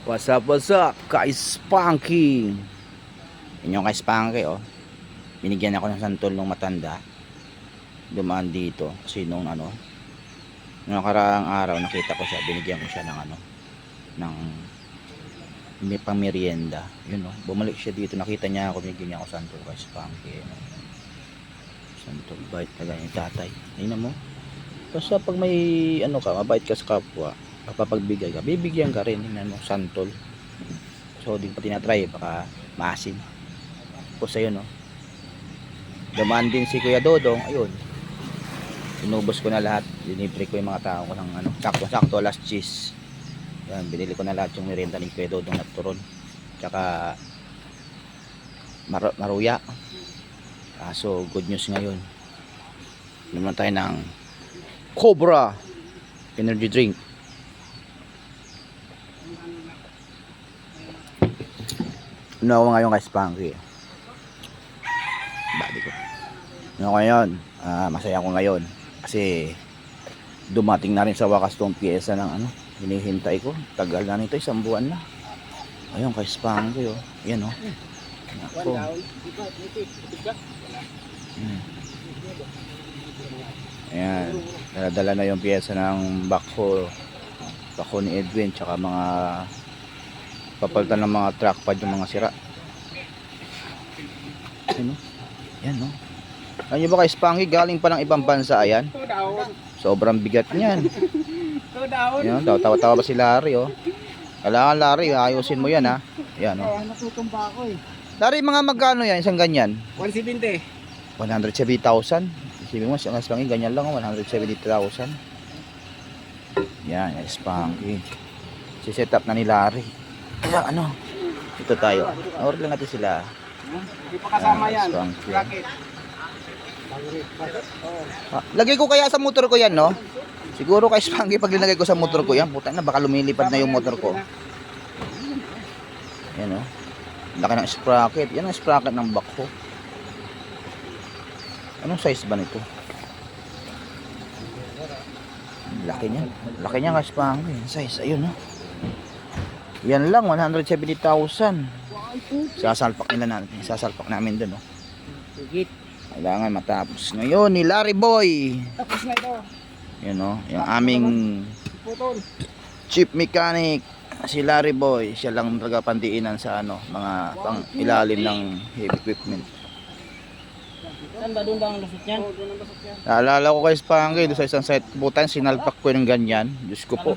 What's up, what's up? Kay Spunky. Yun kay Spunky, oh. Binigyan ako ng santol ng matanda. Dumaan dito. Kasi nung ano, nung nakaraang araw, nakita ko siya. Binigyan ko siya ng ano, ng may pang merienda. Yun, oh. Bumalik siya dito. Nakita niya ako, binigyan niya ako santol kay Spunky. Ano. Santol, bait talaga yung tatay. Ayun mo. Basta pag may ano ka, mabait ka sa kapwa, papagbigay ka, bibigyan ka rin ng ano, santol. So, di pa tinatry, baka maasim. Tapos ayun, no. Dumaan din si Kuya Dodong, ayun. Inubos ko na lahat. Dinibre ko yung mga tao ko ng ano, sakto-sakto, last cheese. Yan, binili ko na lahat yung merienda ni Kuya Dodong na turon. Tsaka, mar maruya. Ah, so, good news ngayon. Naman tayo ng Cobra energy drink. Ano ako ngayon kay Spanky? Badi ko. Ano ako ngayon? Ah, masaya ako ngayon. Kasi dumating na rin sa wakas tong pyesa ng ano, hinihintay ko. Tagal na nito, isang buwan na. Ayun, kay Spanky oh. Yan oh. Ako. Hmm. Ayan. Daladala na yung pyesa ng backhoe. Backhoe ni Edwin. Tsaka mga papalitan ng mga track pad yung mga sira. Ano? Yan no. Ano nyo ba kay Spangy? Galing pa ng ibang bansa. Ayan. Sobrang bigat niyan. Yan. Tawa-tawa ba si Larry oh. Kailangan Larry, ayusin mo yan ha. Yan oh. Natutumba ako eh. Larry, mga magkano yan? Isang ganyan? 170. 170,000. Sabi mo, ang Spanky, ganyan lang, oh, 170,000. Yan, yung Spanky. Si-set up na ni Larry. Kaya ano, ito tayo. Order lang natin sila. Hindi pa kasama yan. Bracket. Ah, lagay ko kaya sa motor ko yan, no? Siguro kay Spanky, pag linagay ko sa motor ko yan, puta na, baka lumilipad na yung motor ko. Yan, oh. Laki ng sprocket. Yan ang sprocket ng backhoe. Anong size ba nito? Laki niya. Laki niya nga Spanky. Yung size, ayun, no? Yan lang, 170,000. Sasalpak nila natin. Sasalpak namin dun, no? Higit. Kailangan matapos ngayon ni Larry Boy. Tapos na ito. Yan o, yung aming chief mechanic si Larry Boy. Siya lang talaga pandiinan sa ano, mga pang ilalim ng heavy equipment. Saan ba doon ba ang lusot niyan? Naalala ko kay Spanky doon sa isang site butan, sinalpak ko yung ganyan. Diyos ko po.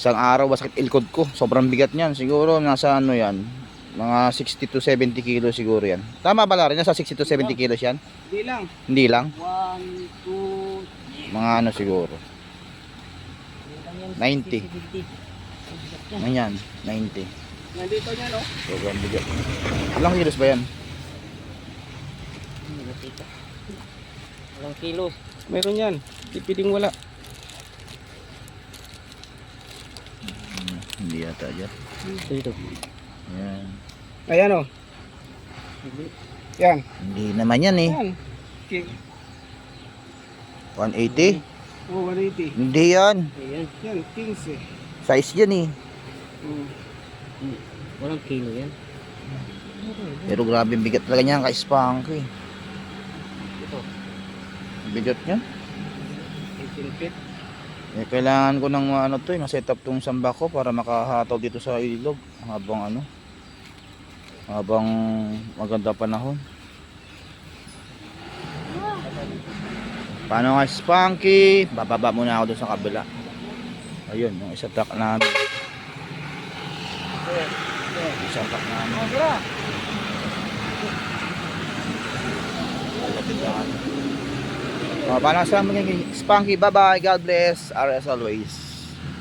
Isang araw basakit ilkod ko. Sobrang bigat niyan. Siguro nasa ano yan, mga 60 to 70 kilo siguro yan. Tama ba Larry? Nasa 60 to 70 kilos yan? Hindi lang. Hindi lang. 1, 2, Mga ano siguro. 90. Ganyan, 90. Nandito niyan oh. Sobrang bigat. Ilang kilos ba yan? Ilang kilos? Meron yan. Hindi pwedeng wala. Hmm, hindi yata dyan. Dito. Yan. Ayan oh. Yan. Hindi naman yan eh. Yan. Okay. 180? Oh, 180. Hindi yan. Ayan. Yan, 15. Size yan eh. Mm. Walang kilo yan. Pero grabe bigat talaga niyan kay Spanky. Ito. Bigat niya. 18 feet. Eh, kailangan ko ng ano to eh, ma-set up tong samba ko para makahataw dito sa ilog habang ano habang maganda panahon. Paano nga Spunky? Bababa muna ako doon sa kabila. Ayun, yung isa truck namin. Isa truck namin. Oh, tara. Oh, paano sa mga Spunky? Bye-bye. God bless. RS always.